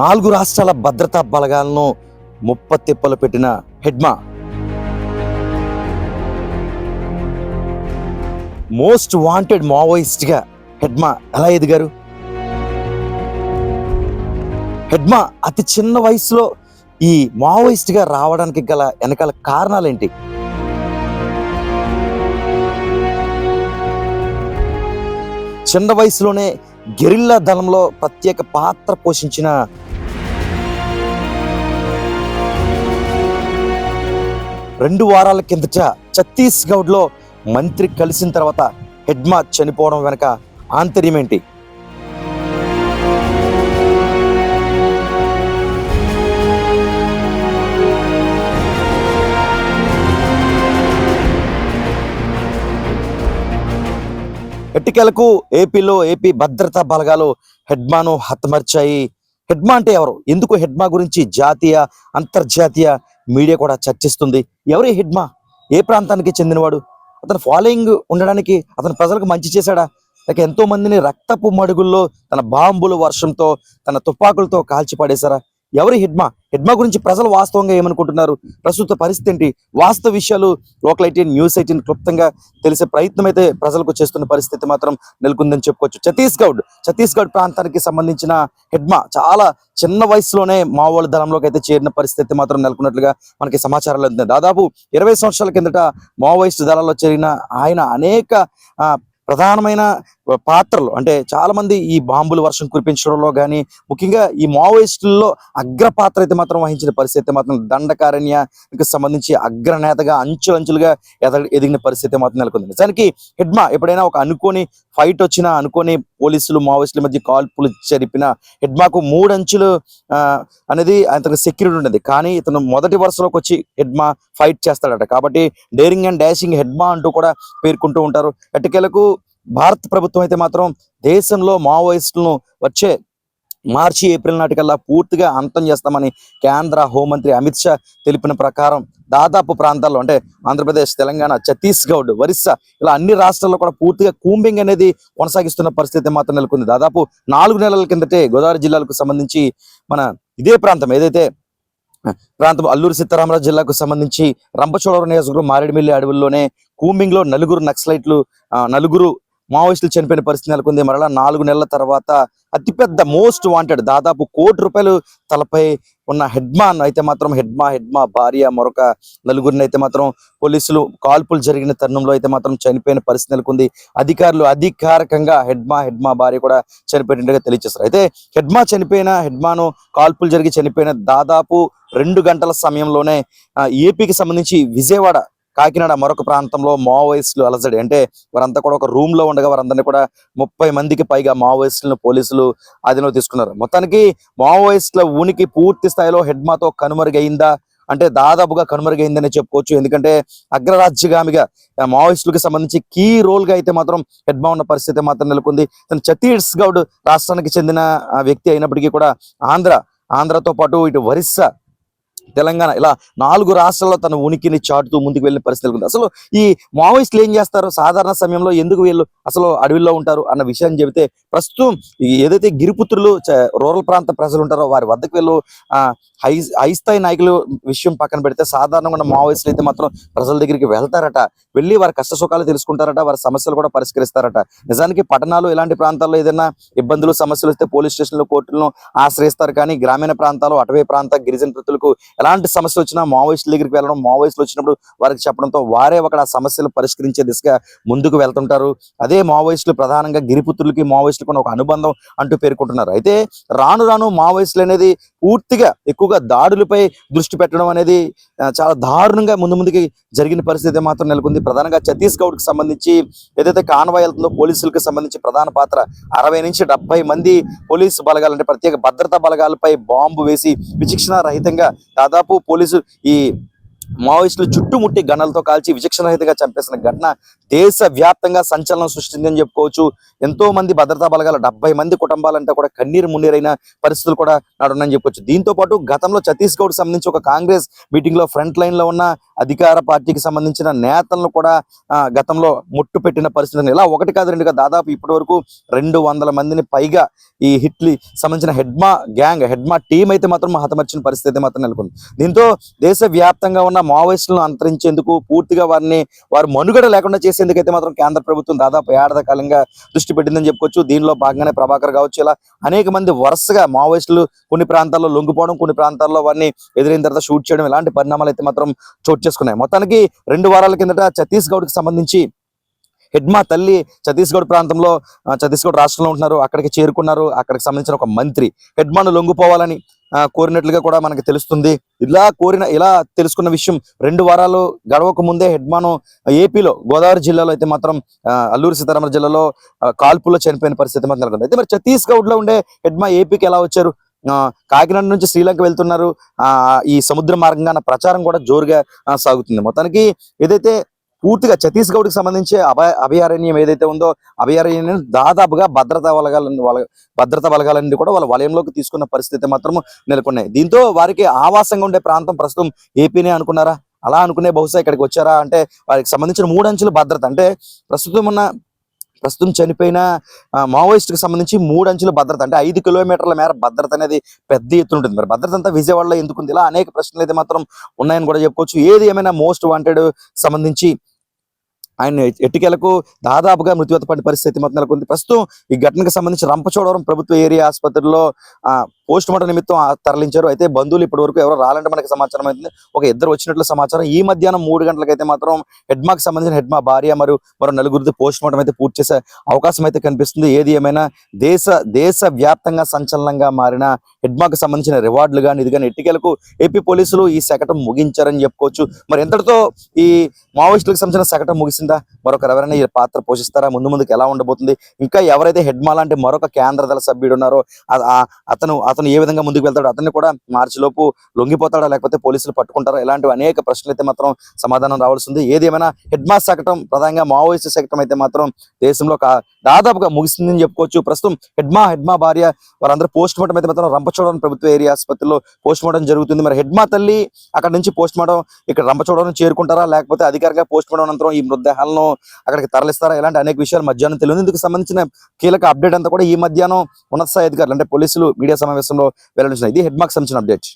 నాలుగు రాష్ట్రాల భద్రతా బలగాలను ముప్పతిప్పలు పెట్టిన హెడ్మా. మోస్ట్ వాంటెడ్ మావోయిస్ట్గా హెడ్మా ఎలా ఎదిగారు? హెడ్మా అతి చిన్న వయసులో ఈ మావోయిస్ట్గా రావడానికి గల వెనకాల కారణాలేంటి? చిన్న వయసులోనే గెరిల్లా దళంలో ప్రత్యేక పాత్ర పోషించిన రెండు వారాల కిందట ఛత్తీస్గఢ్లో మంత్రి కలిసిన తర్వాత హెడ్మా చనిపోవడం వెనక ఆంతర్యం ఏంటి? ఎట్టికెలకు ఏపీలో ఏపీ భద్రతా బలగాలు హెడ్మాను హతమర్చాయి. హెడ్మా అంటే ఎవరు? ఎందుకు హెడ్మా గురించి జాతీయ అంతర్జాతీయ మీడియా కూడా చర్చిస్తుంది. ఎవరి హిడ్మా? ఏ ప్రాంతానికి చెందినవాడు? అతను ఫాలోయింగ్ ఉండడానికి అతను ప్రజలకు మంచి చేశాడా? లేక ఎంతో మందిని రక్తపు మడుగుల్లో తన బాంబుల వర్షంతో తన తుపాకులతో కాల్చి పడేశారా ఎవరి హెడ్మా? హెడ్మా గురించి ప్రజలు వాస్తవంగా ఏమనుకుంటున్నారు? ప్రస్తుత పరిస్థితి ఏంటి? వాస్తవ విషయాలు లోకల్ ఎయిటీన్ న్యూస్ ఎయిటీన్ క్లుప్తంగా తెలిసే ప్రయత్నం అయితే ప్రజలకు చేస్తున్న పరిస్థితి మాత్రం నెలకొందని చెప్పుకోవచ్చు. ఛత్తీస్గఢ్ ఛత్తీస్గఢ్ ప్రాంతానికి సంబంధించిన హెడ్మా చాలా చిన్న వయసులోనే మావోల దళంలోకి అయితే చేరిన పరిస్థితి మాత్రం నెలకొన్నట్లుగా మనకి సమాచారాలు ఉంది దాదాపు ఇరవై సంవత్సరాల కిందట మావోయిస్ట్ దళాల్లో చేరిన ఆయన అనేక ప్రధానమైన పాత్రలు అంటే చాలా మంది ఈ బాంబుల వర్షం కురిపించడంలో కానీ ముఖ్యంగా ఈ మావోయిస్టుల్లో అగ్ర పాత్ర అయితే మాత్రం వహించిన పరిస్థితి అయితే మాత్రం దండకారణ్యకి సంబంధించి అగ్రనేతగా అంచులంచులుగా ఎద ఎదిగిన పరిస్థితి మాత్రం నెలకొంది. నిజానికి హెడ్మా ఎప్పుడైనా ఒక అనుకోని ఫైట్ వచ్చినా అనుకోని పోలీసులు మావోయిస్టుల మధ్య కాల్పులు జరిపిన హెడ్మాకు మూడు అంచులు ఆ, అనేది అతనికి సెక్యూరిటీ ఉండేది. కానీ ఇతను మొదటి వరుసలోకి వచ్చి హెడ్మా ఫైట్ చేస్తాడట. కాబట్టి డేరింగ్ అండ్ డాషింగ్ హెడ్మా అంటూ కూడా పేర్కొంటూ ఉంటారు. ఎట్టకేలకు భారత ప్రభుత్వం అయితే మాత్రం దేశంలో మావోయిస్టులను వచ్చే మార్చి ఏప్రిల్ నాటికల్లా పూర్తిగా అంతం చేస్తామని కేంద్ర హోంమంత్రి అమిత్ షా తెలిపిన ప్రకారం దాదాపు ప్రాంతాల్లో అంటే ఆంధ్రప్రదేశ్ తెలంగాణ ఛత్తీస్గఢ్ ఒరిస్సా ఇలా అన్ని రాష్ట్రాల్లో కూడా పూర్తిగా కూంబింగ్ అనేది కొనసాగిస్తున్న పరిస్థితి మాత్రం నెలకొంది. దాదాపు నాలుగు నెలల కిందటే గోదావరి జిల్లాలకు సంబంధించి మన ఇదే ప్రాంతం ఏదైతే ప్రాంతం అల్లూరు సీతారామరాజు జిల్లాకు సంబంధించి రంపచోడవరం నియోజకవర్గం మారేడుమిల్లి అడవుల్లోనే కూంబింగ్లో నలుగురు నక్సలైట్లు నలుగురు మావోయిస్టులు చనిపోయిన పరిస్థితి నెలకొంది. మరలా నాలుగు నెలల తర్వాత అతిపెద్ద మోస్ట్ వాంటెడ్ దాదాపు కోటి రూపాయలు తలపై ఉన్న హెడ్మాన్ అయితే మాత్రం హెడ్మా హెడ్మా భార్య మరొక నలుగురిని అయితే మాత్రం పోలీసులు కాల్పులు జరిగిన తరుణంలో అయితే మాత్రం చనిపోయిన పరిస్థితి నెలకొంది. అధికారులు అధికారికంగా హెడ్మా హెడ్మా భార్య కూడా చనిపోయినట్టుగా తెలియజేస్తారు అయితే హెడ్మా చనిపోయిన హెడ్మాను కాల్పులు జరిగి చనిపోయిన దాదాపు రెండు గంటల సమయంలోనే ఏపీకి సంబంధించి విజయవాడ కాకినాడ మరొక ప్రాంతంలో మావోయిస్టులు అలజడి. అంటే వారంతా కూడా ఒక రూమ్లో ఉండగా వారందరినీ కూడా ముప్పై మందికి పైగా మావోయిస్టులను పోలీసులు అధీనంలో తీసుకున్నారు. మొత్తానికి మావోయిస్టుల ఉనికి పూర్తి స్థాయిలో హెడ్మాతో కనుమరుగైందా? అంటే దాదాపుగా కనుమరుగైందని చెప్పుకోవచ్చు. ఎందుకంటే అగ్రరాజ్యగామిగా మావోయిస్టులకు సంబంధించి కీ రోల్గా అయితే మాత్రం హెడ్మా ఉన్న పరిస్థితి మాత్రం నెలకొంది. తను ఛత్తీస్గఢ్ రాష్ట్రానికి చెందిన వ్యక్తి అయినప్పటికీ కూడా ఆంధ్ర ఆంధ్రతో పాటు ఇటు ఒరిస్సా తెలంగాణ ఇలా నాలుగు రాష్ట్రాల్లో తన ఉనికిని చాటుతూ ముందుకు వెళ్ళిన పరిస్థితులు అసలు ఈ మావోయిస్టులు ఏం చేస్తారు? సాధారణ సమయంలో ఎందుకు వీళ్ళు అసలు అడవిలో ఉంటారు అన్న విషయం చెబితే ప్రస్తుతం ఏదైతే గిరిపుత్రులు రూరల్ ప్రాంత ప్రజలు ఉంటారో వారి వద్దకు వెళ్ళు. హై హైస్థాయి నాయకులు విషయం పక్కన పెడితే సాధారణంగా ఉన్న మావోయిస్టులు అయితే మాత్రం ప్రజల దగ్గరికి వెళ్తారట. వెళ్ళి వారి కష్ట సుఖాలు తెలుసుకుంటారట వారి సమస్యలు కూడా పరిష్కరిస్తారట. నిజానికి పట్టణాలు ఇలాంటి ప్రాంతాల్లో ఏదైనా ఇబ్బందులు సమస్యలు వస్తే పోలీస్ స్టేషన్లు కోర్టులను ఆశ్రయిస్తారు కానీ గ్రామీణ ప్రాంతాలు అటవీ ప్రాంత గిరిజన ప్రతులకు ఎలాంటి సమస్యలు వచ్చినా మావోయిస్టుల దగ్గరికి వెళ్ళడం మావోయిస్టులు వచ్చినప్పుడు వారికి చెప్పడంతో వారే అక్కడ ఆ సమస్యలు పరిష్కరించే దిశగా ముందుకు వెళ్తుంటారు. అదే మావోయిస్టులు ప్రధానంగా గిరిపుత్రులకి మావోయిస్టులకు ఒక అనుబంధం అంటూ పేర్కొంటున్నారు. అయితే రాను రాను మావోయిస్టులు అనేది పూర్తిగా ఎక్కువగా దాడులపై దృష్టి పెట్టడం అనేది చాలా దారుణంగా ముందు ముందుకి జరిగిన పరిస్థితి మాత్రం నెలకొంది. ప్రధానంగా ఛత్తీస్గఢ్కి సంబంధించి ఏదైతే కాన్వాయ్ వెళ్తుందో పోలీసులకు సంబంధించి ప్రధాన పాత్ర అరవై నుంచి డెబ్బై మంది పోలీసు బలగాలు అంటే ప్రత్యేక భద్రతా బలగాలపై బాంబు వేసి విచక్షణ రహితంగా దాదాపు పోలీసు ఈ మావోయిస్టులు చుట్టుముట్టి గన్నలతో కాల్చి విచక్షణరహితంగా చంపేసిన ఘటన దేశ వ్యాప్తంగా సంచలనం సృష్టిందని చెప్పుకోవచ్చు. ఎంతో మంది భద్రతా బలగాల డెబ్బై మంది కుటుంబాలంతా కూడా కన్నీరు మున్నీరైన పరిస్థితులు కూడా నాడున్నాయని చెప్పొచ్చు దీంతో పాటు గతంలో ఛత్తీస్గఢ్ సంబంధించి ఒక కాంగ్రెస్ మీటింగ్లో ఫ్రంట్ లైన్లో ఉన్న అధికార పార్టీకి సంబంధించిన నేతలను కూడా గతంలో ముట్టు పెట్టిన పరిస్థితి ఇలా ఒకటి కాదు రెండుగా. దాదాపు ఇప్పటి వరకు రెండు వందల మందిని పైగా ఈ హిట్లీ సంబంధించిన హెడ్మా గ్యాంగ్ హెడ్మా టీం అయితే మాత్రం హతమర్చిన పరిస్థితి అయితే మాత్రం నెలకొంది. దీంతో దేశ వ్యాప్తంగా ఉన్న మావోయిస్టులను అంతరించేందుకు పూర్తిగా వారిని వారు మనుగడ లేకుండా చేసేందుకు అయితే మాత్రం కేంద్ర ప్రభుత్వం దాదాపు ఏడాది కాలంగా దృష్టి పెట్టిందని చెప్పుకోవచ్చు. దీనిలో భాగంగానే ప్రభాకర్ కావచ్చు. ఇలా అనేక మంది వరుసగా మావోయిస్టులు కొన్ని ప్రాంతాల్లో లొంగిపోవడం కొన్ని ప్రాంతాల్లో వారిని ఎదురైన తర్వాత షూట్ చేయడం ఇలాంటి పరిణామాలు అయితే మాత్రం చోటు చేసుకున్నాయి. మొత్తానికి రెండు వారాల కిందట ఛత్తీస్గఢ్కి సంబంధించి హెడ్మా తల్లి ఛత్తీస్గఢ్ ప్రాంతంలో ఛత్తీస్గఢ్ రాష్ట్రంలో ఉంటున్నారు. అక్కడికి చేరుకున్నారు. అక్కడికి సంబంధించిన ఒక మంత్రి. హెడ్మాను లొంగిపోవాలని కోరినట్లుగా కూడా మనకి తెలుస్తుంది. ఇలా కోరిన ఇలా తెలుసుకున్న విషయం రెండు వారాలు గడవక ముందే హెడ్మాను ఏపీలో గోదావరి జిల్లాలో అయితే మాత్రం అల్లూరు అల్లూరి సీతారామరాజు జిల్లాలో కాల్పుల్లో చనిపోయిన పరిస్థితి మాత్రం నెలకొంది. అయితే మరి ఛత్తీస్గఢ్లో ఉండే హెడ్మా ఏపీకి ఎలా వచ్చారు? కాకినాడ నుంచి శ్రీలంక వెళ్తున్నారు. ఆ ఈ సముద్ర మార్గంగా ప్రచారం కూడా జోరుగా సాగుతుంది. మొత్తానికి ఏదైతే పూర్తిగా ఛత్తీస్గఢ్కి సంబంధించి అభయ అభయారణ్యం ఏదైతే ఉందో అభయారణ్యం దాదాపుగా భద్రతా బలగాలని వాళ్ళ భద్రతా బలగాలన్నీ కూడా వాళ్ళ వలయంలోకి తీసుకున్న పరిస్థితి మాత్రం నెలకొన్నాయి. దీంతో వారికి ఆవాసంగా ఉండే ప్రాంతం ప్రస్తుతం ఏపీనే అనుకున్నారా? అలా అనుకునే బహుశా ఇక్కడికి వచ్చారా? అంటే వారికి సంబంధించిన మూడు భద్రత. అంటే ప్రస్తుతం ఉన్న ప్రస్తుతం చనిపోయిన మావోయిస్ట్కి సంబంధించి మూడు అంచుల భద్రత అంటే ఐదు కిలోమీటర్ల మేర భద్రత అనేది పెద్ద ఎత్తున ఉంటుంది. మరి భద్రత అంతా విజయవాడలో ఎందుకుంది? ఇలా అనేక ప్రశ్నలు అయితే మాత్రం ఉన్నాయని కూడా చెప్పుకోవచ్చు. ఏది ఏమైనా మోస్ట్ వాంటెడ్ సంబంధించి ఆయన ఎట్టికెలకు దాదాపుగా మృత్యువత పడిన పరిస్థితి మొత్తం నెలకొంది. ప్రస్తుతం ఈ ఘటనకు సంబంధించి రంపచోడవరం ప్రభుత్వ ఏరియా ఆసుపత్రిలో ఆ పోస్ట్ మార్టం నిమిత్తం తరలించారు. అయితే బంధువులు ఇప్పటి వరకు ఎవరు రాలంటే మనకి సమాచారం అవుతుంది. ఒక ఇద్దరు వచ్చినట్లు సమాచారం. ఈ మధ్యాహ్నం మూడు గంటలకైతే మాత్రం హెడ్మాకి సంబంధించిన హెడ్మా భార్య మరియు మరో నలుగురిది పోస్ట్ మార్టం అయితే పూర్తి చేసే అవకాశం అయితే కనిపిస్తుంది. ఏది ఏమైనా దేశ దేశ వ్యాప్తంగా సంచలనంగా మారిన హెడ్మాకి సంబంధించిన రివార్డులు కానీ ఇది కానీ ఎట్టికలకు ఏపీ పోలీసులు ఈ శకటం ముగించారని చెప్పుకోవచ్చు. మరి ఎంతటితో ఈ మావోయిస్టులకు సంబంధించిన శకటం ముగిసిందా? మరొకరు ఎవరైనా ఈ పాత్ర పోషిస్తారా? ముందు ముందుకు ఎలా ఉండబోతుంది? ఇంకా ఎవరైతే హెడ్మా లాంటి మరొక కేంద్ర దళ సభ్యుడు ఉన్నారో అతను ఆ- అతను అతను ఏ విధంగా ముందుకు వెళ్తాడు అతన్ని కూడా మార్చి లోపు లొంగిపోతాడా లేకపోతే పోలీసులు పట్టుకుంటారా? ఇలాంటివి అనేక ప్రశ్నలు అయితే మాత్రం సమాధానం రావాల్సింది. ఏది ఏమైనా హెడ్మా శకటం ప్రధానంగా మావోయిస్ట్ శకటం అయితే మాత్రం దేశంలో దాదాపుగా ముగిసిందని చెప్పుకోవచ్చు. ప్రస్తుతం హెడ్మా హెడ్మా భార్య వారందరూ పోస్ట్ మార్టం అయితే మాత్రం రంపచోడవరం ప్రభుత్వ ఏరియా ఆసుపత్రిలో పోస్ట్ మార్టం జరుగుతుంది. మరి హెడ్మా తల్లి అక్కడ నుంచి పోస్ట్ మార్టం ఇక్కడ రంపచోడవరం చేరుకుంటారా? లేకపోతే అధికారికంగా పోస్ట్ మార్టం అనంతరం ఈ మృతదేహాలను అక్కడికి తరలిస్తారా? ఇలాంటి అనేక విషయాలు మధ్యాహ్నం తెలియదు. ఇందుకు సంబంధించిన కీలక అప్డేట్ అంతా కూడా ఈ మధ్యాహ్నం ఉన్నత స్థాయి అధికారులు అంటే పోలీసులు మీడియా సమావేశంలో వెల్లడించిన ఇది హెడ్మాకి సంబంధించిన అప్డేట్